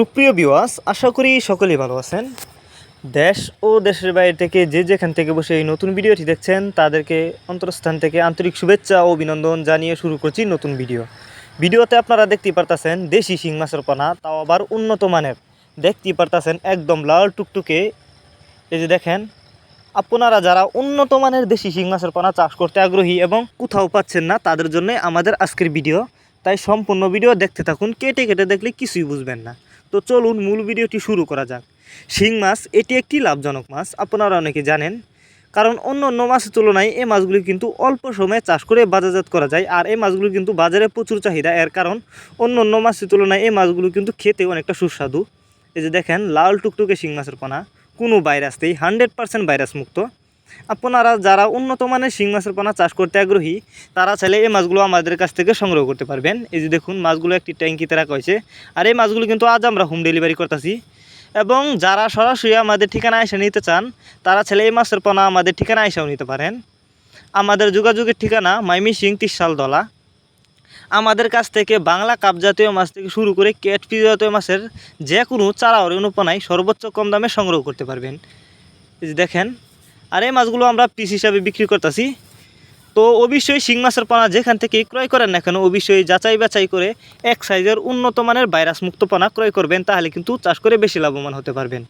সুপ্রিয় বিওয়াস আশা করি সকলেই ভালো আছেন। দেশ ও দেশের বাইরে থেকে যে যেখান থেকে বসে এই নতুন ভিডিওটি দেখছেন, তাদেরকে অন্তরস্থান থেকে আন্তরিক শুভেচ্ছা ও অভিনন্দন জানিয়ে শুরু করছি নতুন ভিডিও। ভিডিওতে আপনারা দেখতে পারতাছেন দেশি শিং মাছের পানা, তাও আবার উন্নত মানের। দেখতেই পারতাছেন একদম লাল টুকটুকে। এই যে দেখেন, আপনারা যারা উন্নত মানের দেশি শিং মাছের পানা চাষ করতে আগ্রহী এবং কোথাও পাচ্ছেন না, তাদের জন্য আমাদের আজকের ভিডিও। তাই সম্পূর্ণ ভিডিও দেখতে থাকুন, কেটে কেটে দেখলে কিছুই বুঝবেন না। তো চলুন মূল ভিডিওটি শুরু করা যাক। শিং মাছ, এটি একটি লাভজনক মাছ, আপনারা অনেকে জানেন। কারণ অন্য অন্য মাছের তুলনায় এই মাছগুলি কিন্তু অল্প সময়ে চাষ করে বাজারজাত করা যায়, আর এই মাছগুলো কিন্তু বাজারে প্রচুর চাহিদা। এর কারণ, অন্য অন্য মাছের তুলনায় এই মাছগুলো কিন্তু খেতে অনেকটা সুস্বাদু। এই যে দেখেন, লাল টুকটুকে শিং মাছের পোনা কোনো ভাইরাস নেই, হান্ড্রেড পার্সেন্ট ভাইরাস মুক্ত। আপনারা যারা উন্নত মানের শিং মাছের পোনা চাষ করতে আগ্রহী, তারা চাইলে এই মাছগুলো আমাদের কাছ থেকে সংগ্রহ করতে পারবেন। এই যে দেখুন, মাছগুলো একটি ট্যাঙ্কিতে রাখা হয়েছে। আর এই মাছগুলো কিন্তু আজ আমরা হোম ডেলিভারি করতেছি। এবং যারা সরাসরি আমাদের ঠিকানা এসে নিতে চান, তারা ছেলে এই মাছের পোনা আমাদের ঠিকানা এসেও নিতে পারেন। আমাদের যোগাযোগের ঠিকানা মাইমি সিং তিরশাল দলা আমাদের কাছ থেকে বাংলা কাপ জাতীয় মাছ থেকে শুরু করে ক্যাটফি জাতীয় মাছের যে কোনো চারা অনুপনায় সর্বোচ্চ কম দামে সংগ্রহ করতে পারবেন। দেখেন আর এই মাছগুলো আমরা পিস হিসাবে বিক্রি করতেছি। তো অবশ্যই শিং মাছের পানা যেখান থেকে ক্রয় করেন না কেন, অবশ্যই যাচাই বাছাই করে এক সাইজের উন্নত মানের ভাইরাস মুক্ত পানা ক্রয় করবেন, তাহলে কিন্তু চাষ করে বেশি লাভবান হতে পারবেন।